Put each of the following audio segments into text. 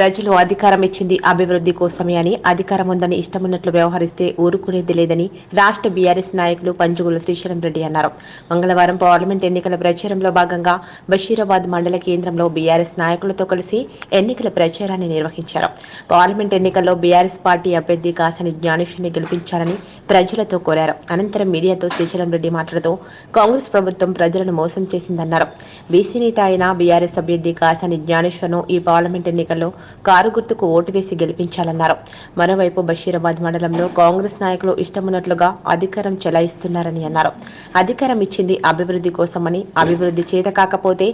ప్రజలు అధికారం ఇచ్చింది అభివృద్ధి కోసమే అని అధికారం ఉందని ఇష్టమున్నట్లు వ్యవహరిస్తే ఊరుకునేది లేదని రాష్ట్ర బీఆర్ఎస్ నాయకులు పంజుగుల శ్రీశైలం రెడ్డి అన్నారు. మంగళవారం పార్లమెంట్ ఎన్నికల ప్రచారంలో భాగంగా బషీరాబాద్ మండల కేంద్రంలో బీఆర్ఎస్ నాయకులతో కలిసి ఎన్నికల ప్రచారాన్ని నిర్వహించారు. పార్లమెంట్ ఎన్నికల్లో బీఆర్ఎస్ పార్టీ అభ్యర్థి కాసని జ్ఞానేశ్వరిని గెలిపించాలని ప్రజలతో కోరారు. అనంతరం మీడియాతో శ్రీశైలం రెడ్డి మాట్లాడుతూ కాంగ్రెస్ ప్రభుత్వం ప్రజలను మోసం చేసిందన్నారు. బీసీ నేత అయిన బీఆర్ఎస్ అభ్యర్థి కాసాని జ్ఞానేశ్వర్ను ఈ పార్లమెంట్ ఎన్నికల్లో కారు గుర్తుకు ఓటు వేసి గెలిపించాలన్నారు. మరోవైపు బషీరాబాద్ మండలంలో కాంగ్రెస్ నాయకులు ఇష్టమున్నట్లుగా అధికారం చెలాయిస్తున్నారని అన్నారు. అధికారం ఇచ్చింది అభివృద్ధి కోసమని అభివృద్ధి చేత కాకపోతే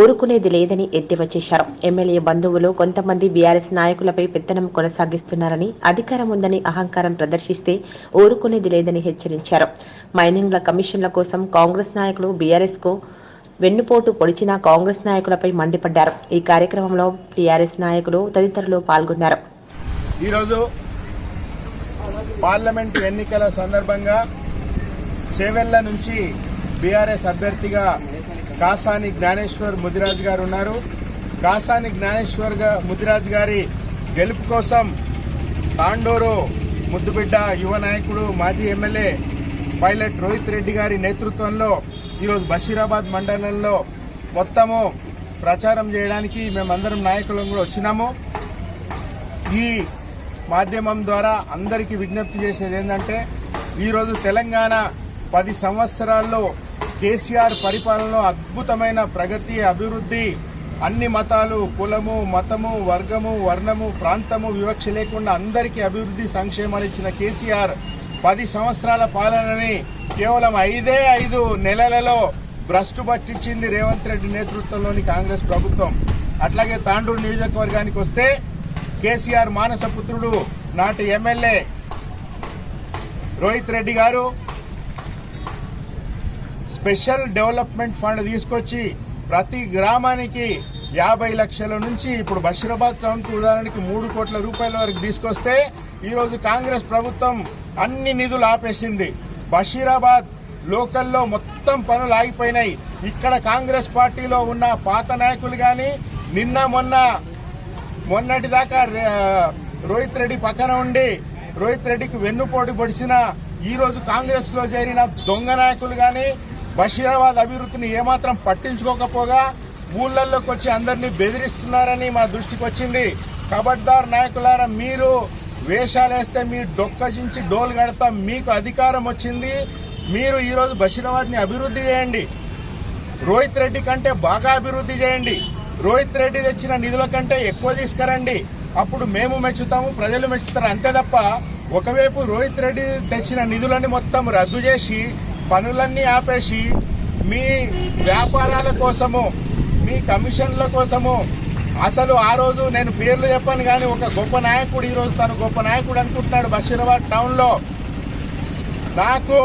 ఊరుకునేది లేదని ఎద్దేవా చేశారు. ఎమ్మెల్యే బంధువులు కొంతమంది బీఆర్ఎస్ నాయకులపై పెత్తనం కొనసాగిస్తున్నారని అధికారం ఉందని అహంకారం ప్రదర్శిస్తే ఊరుకునేది లేదని హెచ్చరించారు. మైనింగ్ల కమిషన్ల కోసం కాంగ్రెస్ నాయకులు బీఆర్ఎస్కు వెన్నుపోటు పొడిచిన కాంగ్రెస్ నాయకులపై మండిపడ్డారు. ఈ కార్యక్రమంలో టీఆర్ఎస్ నాయకులు తదితరులు పాల్గొన్నారు. ఈరోజు పార్లమెంట్ ఎన్నికల సందర్భంగా చేవెళ్ళ నుంచి బీఆర్ఎస్ అభ్యర్థిగా కాసాని జ్ఞానేశ్వర్ ముదిరాజు గారు ఉన్నారు. కాసాని జ్ఞానేశ్వర్ ముదిరాజు గారి గెలుపు కోసం తాండూరు ముద్దుబిడ్డ యువ నాయకుడు మాజీ ఎమ్మెల్యే పైలట్ రోహిత్ రెడ్డి గారి నేతృత్వంలో ఈరోజు బషీరాబాద్ మండలంలో మొత్తము ప్రచారం చేయడానికి మేమందరం నాయకులం కూడా వచ్చినాము. ఈ మాధ్యమం ద్వారా అందరికీ విజ్ఞప్తి చేసేది ఏంటంటే ఈరోజు తెలంగాణ పది సంవత్సరాల్లో కేసీఆర్ పరిపాలనలో అద్భుతమైన ప్రగతి అభివృద్ధి అన్ని మతాలు కులము మతము వర్గము వర్ణము ప్రాంతము వివక్ష లేకుండా అందరికీ అభివృద్ధి సంక్షేమాలు ఇచ్చిన కేసీఆర్ పది సంవత్సరాల పాలనని కేవలం ఐదే ఐదు నెలలలో భ్రష్టు పట్టించింది రేవంత్ రెడ్డి నేతృత్వంలోని కాంగ్రెస్ ప్రభుత్వం. అట్లాగే తాండూరు నియోజకవర్గానికి వస్తే కేసీఆర్ మానస పుత్రుడు నాటి ఎమ్మెల్యే రోహిత్ రెడ్డి గారు స్పెషల్ డెవలప్మెంట్ ఫండ్ తీసుకొచ్చి ప్రతి గ్రామానికి యాభై లక్షల నుంచి ఇప్పుడు బషీరాబాద్ టౌన్కి ఉదాహరణకి మూడు కోట్ల రూపాయల వరకు తీసుకొస్తే ఈరోజు కాంగ్రెస్ ప్రభుత్వం అన్ని నిధులు ఆపేసింది. బషీరాబాద్ లోకల్లో మొత్తం పనులు ఆగిపోయినాయి. ఇక్కడ కాంగ్రెస్ పార్టీలో ఉన్న పాత నాయకులు కానీ నిన్న మొన్న మొన్నటి దాకా రోహిత్ రెడ్డి పక్కన ఉండి రోహిత్ రెడ్డికి వెన్నుపోటు పొడిచిన ఈరోజు కాంగ్రెస్లో చేరిన దొంగ నాయకులు కానీ బషీరాబాద్ అభివృద్ధిని ఏమాత్రం పట్టించుకోకపోగా ఊళ్ళల్లోకి వచ్చి అందరినీ బెదిరిస్తున్నారని మా దృష్టికి వచ్చింది. కబడ్దార్ నాయకులారా మీరు వేషాలేస్తే మీ డొక్కజించి డోలు కడతాం మీకు అధికారం వచ్చింది. మీరు ఈరోజు బషీరాబాద్ని అభివృద్ధి చేయండి. రోహిత్ రెడ్డి కంటే బాగా అభివృద్ధి చేయండి. రోహిత్ రెడ్డి తెచ్చిన నిధుల కంటే ఎక్కువ తీసుకురండి. అప్పుడు మేము మెచ్చుతాము ప్రజలు మెచ్చుతారు. అంతే తప్ప ఒకవైపు రోహిత్ రెడ్డి తెచ్చిన నిధులన్నీ మొత్తం రద్దు చేసి పనులన్నీ ఆపేసి మీ వ్యాపారాల కోసము మీ కమిషన్ల కోసము అసలు ఆ రోజు నేను పేర్లు చెప్పాను కానీ ఒక గొప్ప నాయకుడు ఈరోజు తను గొప్ప నాయకుడు అనుకుంటున్నాడు బషీరాబాద్ టౌన్లో. నాకు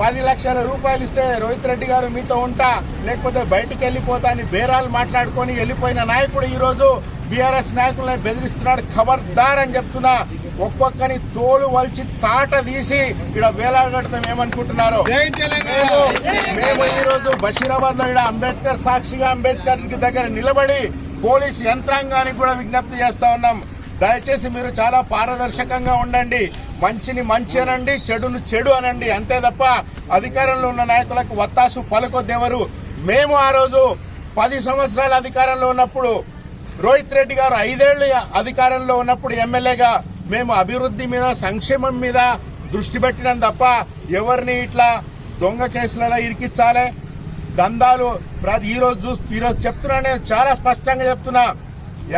పది లక్షల రూపాయలు ఇస్తే రోహిత్ రెడ్డి గారు మీతో ఉంటా లేకపోతే బయటికి వెళ్ళిపోతా అని బేరాలు మాట్లాడుకొని వెళ్ళిపోయిన నాయకుడు ఈ రోజు బీఆర్ఎస్ నాయకులను బెదిరిస్తున్నాడు. ఖబర్దార్ అని చెప్తున్నా. ఒక్కొక్కని తోలు వలిచి తాట తీసి ఇక్కడ వేలాడటం ఏమనుకుంటున్నారు? మేము మేము ఈ రోజు బషీరాబాద్లో ఇక్కడ అంబేద్కర్ సాక్షిగా అంబేద్కర్ దగ్గర నిలబడి పోలీస్ యంత్రాంగానికి కూడా విజ్ఞప్తి చేస్తా ఉన్నాం. దయచేసి మీరు చాలా పారదర్శకంగా ఉండండి. మంచిని మంచి అనండి చెడును చెడు అనండి. అంతే తప్ప అధికారంలో ఉన్న నాయకులకు వత్తాసు పలుకొద్దెవరు. మేము ఆ రోజు పది సంవత్సరాల అధికారంలో ఉన్నప్పుడు రోహిత్ రెడ్డి గారు ఐదేళ్ళు అధికారంలో ఉన్నప్పుడు ఎమ్మెల్యేగా మేము అభివృద్ధి మీద సంక్షేమం మీద దృష్టి పెట్టినాం తప్ప ఎవరిని ఇట్లా దొంగ కేసులలో ఇరికించాలి? దందాలు ప్రతి ఈరోజు చూస్తూ ఈ చెప్తున్నా నేను చాలా స్పష్టంగా చెప్తున్నా.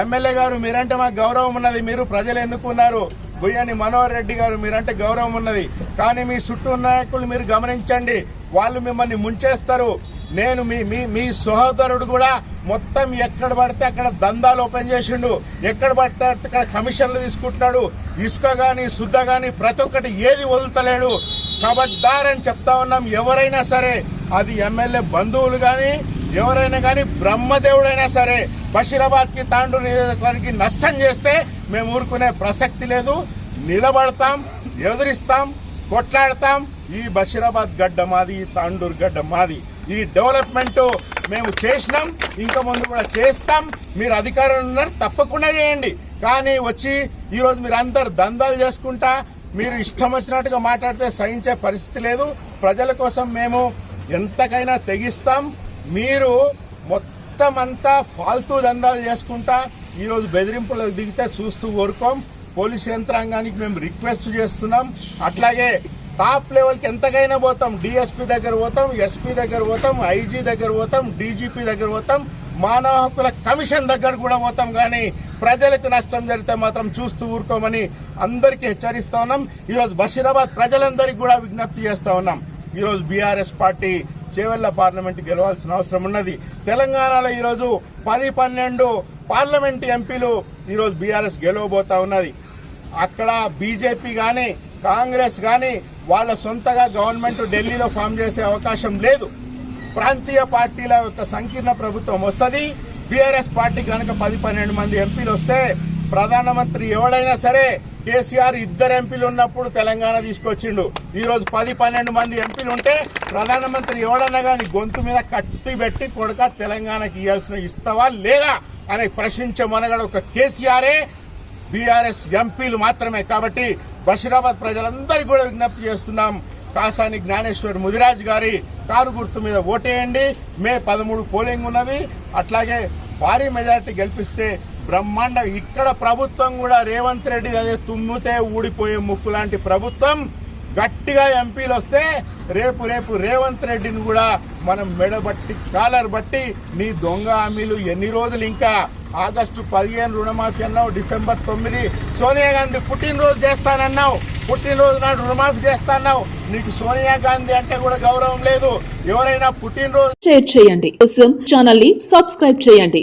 ఎమ్మెల్యే గారు మీరంటే మాకు గౌరవం ఉన్నది మీరు ప్రజలు ఎన్నుకున్నారు. బుయ్యని మనోహర్ రెడ్డి గారు మీరంటే గౌరవం ఉన్నది. కానీ మీ చుట్టూ నాయకులు మీరు గమనించండి. వాళ్ళు మిమ్మల్ని ముంచేస్తారు. నేను మీ మీ మీ సహోదరుడు కూడా మొత్తం ఎక్కడ పడితే అక్కడ దందాలు ఓపెన్ చేసిండు. ఎక్కడ పడితే అక్కడ కమిషన్లు తీసుకుంటున్నాడు. ఇసుక కానీ శుద్ధ కానీ ప్రతి ఒక్కటి ఏది వదులుతలేడు. కాబట్టి దారని చెప్తా ఉన్నాం. ఎవరైనా సరే అది ఎమ్మెల్యే బంధువులు కానీ ఎవరైనా కానీ బ్రహ్మదేవుడైనా సరే బషీరాబాద్కి తాండూరు నియోజకవర్గానికి నష్టం చేస్తే మేము ఊరుకునే ప్రసక్తి లేదు. నిలబడతాం ఎదురిస్తాం కొట్లాడతాం. ఈ బషీరాబాద్ గడ్డ మాది ఈ తాండూరు గడ్డ మాది. ఈ డెవలప్మెంట్ మేము చేసినాం ఇంకా ముందు కూడా చేస్తాం. మీరు అధికారంలో ఉన్నారు తప్పకుండా చేయండి. కానీ వచ్చి ఈరోజు మీరు అందరు దందాలు చేసుకుంటా మీరు ఇష్టం వచ్చినట్టుగా మాట్లాడితే సహించే పరిస్థితి లేదు. ప్రజల కోసం మేము ఎంతకైనా తెగిస్తాం. మీరు మొత్తం అంతా ఫాల్తూ దందాలు చేసుకుంటా ఈరోజు బెదిరింపులకు దిగితే చూస్తూ కోరుకోం పోలీస్ యంత్రాంగానికి మేము రిక్వెస్ట్ చేస్తున్నాం. అట్లాగే టాప్ లెవెల్కి ఎంతకైనా పోతాం. డిఎస్పీ దగ్గర పోతాం ఎస్పీ దగ్గర పోతాం ఐజీ దగ్గర పోతాం డీజీపీ దగ్గర పోతాం. మానవ హక్కుల కమిషన్ దగ్గర కూడా పోతాం. కానీ ప్రజలకు నష్టం జరిగితే మాత్రం చూస్తూ ఊరుకోమని అందరికీ హెచ్చరిస్తా ఉన్నాం. ఈరోజు బషీరాబాద్ ప్రజలందరికీ కూడా విజ్ఞప్తి చేస్తా ఉన్నాం. ఈరోజు బీఆర్ఎస్ పార్టీ చేవెళ్ళ పార్లమెంట్ గెలవాల్సిన అవసరం ఉన్నది. తెలంగాణలో ఈరోజు పది పన్నెండు పార్లమెంట్ ఎంపీలు ఈరోజు బీఆర్ఎస్ గెలవబోతా ఉన్నది. అక్కడ బీజేపీ కానీ కాంగ్రెస్ కానీ వాళ్ళ సొంతగా గవర్నమెంట్ ఢిల్లీలో ఫామ్ చేసే అవకాశం లేదు. ప్రాంతీయ పార్టీల యొక్క సంకీర్ణ ప్రభుత్వం వస్తుంది. బీఆర్ఎస్ పార్టీ కనుక పది పన్నెండు మంది ఎంపీలు వస్తే ప్రధానమంత్రి ఎవడైనా సరే కేసీఆర్ ఇద్దరు ఎంపీలు ఉన్నప్పుడు తెలంగాణ తీసుకొచ్చిండు. ఈ రోజు పది పన్నెండు మంది ఎంపీలు ఉంటే ప్రధానమంత్రి ఎవడన్నా కానీ గొంతు మీద కట్టి పెట్టి కొడక తెలంగాణకి ఇవ్వాల్సిన ఇస్తావా లేదా అని ప్రశ్నించే మనగడ ఒక కేసీఆరే. బీఆర్ఎస్ ఎంపీలు మాత్రమే కాబట్టి బషీరాబాద్ ప్రజలందరికీ కూడా విజ్ఞప్తి చేస్తున్నాం. కాసాని జ్ఞానేశ్వర్ ముదిరాజ్ గారి కారు గుర్తు మీద ఓటేయండి. మే పదమూడు పోలింగ్ ఉన్నది. అట్లాగే భారీ మెజారిటీ గెలిపిస్తే బ్రహ్మాండ ఇక్కడ ప్రభుత్వం కూడా రేవంత్ రెడ్డి అదే తుమ్మితే ఊడిపోయే ముక్కు లాంటి ప్రభుత్వం. గట్టిగా ఎంపీలు వస్తే రేపు రేపు రేవంత్ రెడ్డిని కూడా మనం మెడబట్టి కాలర్ బట్టి నీ దొంగ హామీలు ఎన్ని రోజులు ఇంకా? ఆగస్టు పదిహేను రుణమాఫీ అన్నావు డిసెంబర్ తొమ్మిది. సోనియా గాంధీ పుట్టినరోజు చేస్తానన్నావు పుట్టినరోజు నాడు రుణమాఫీ చేస్తాన్నావు నీకు సోనియా గాంధీ అంటే కూడా గౌరవం లేదు. ఎవరైనా పుట్టినరోజు షేర్ చేయండి. కోసం ఛానల్ని సబ్స్క్రైబ్ చేయండి.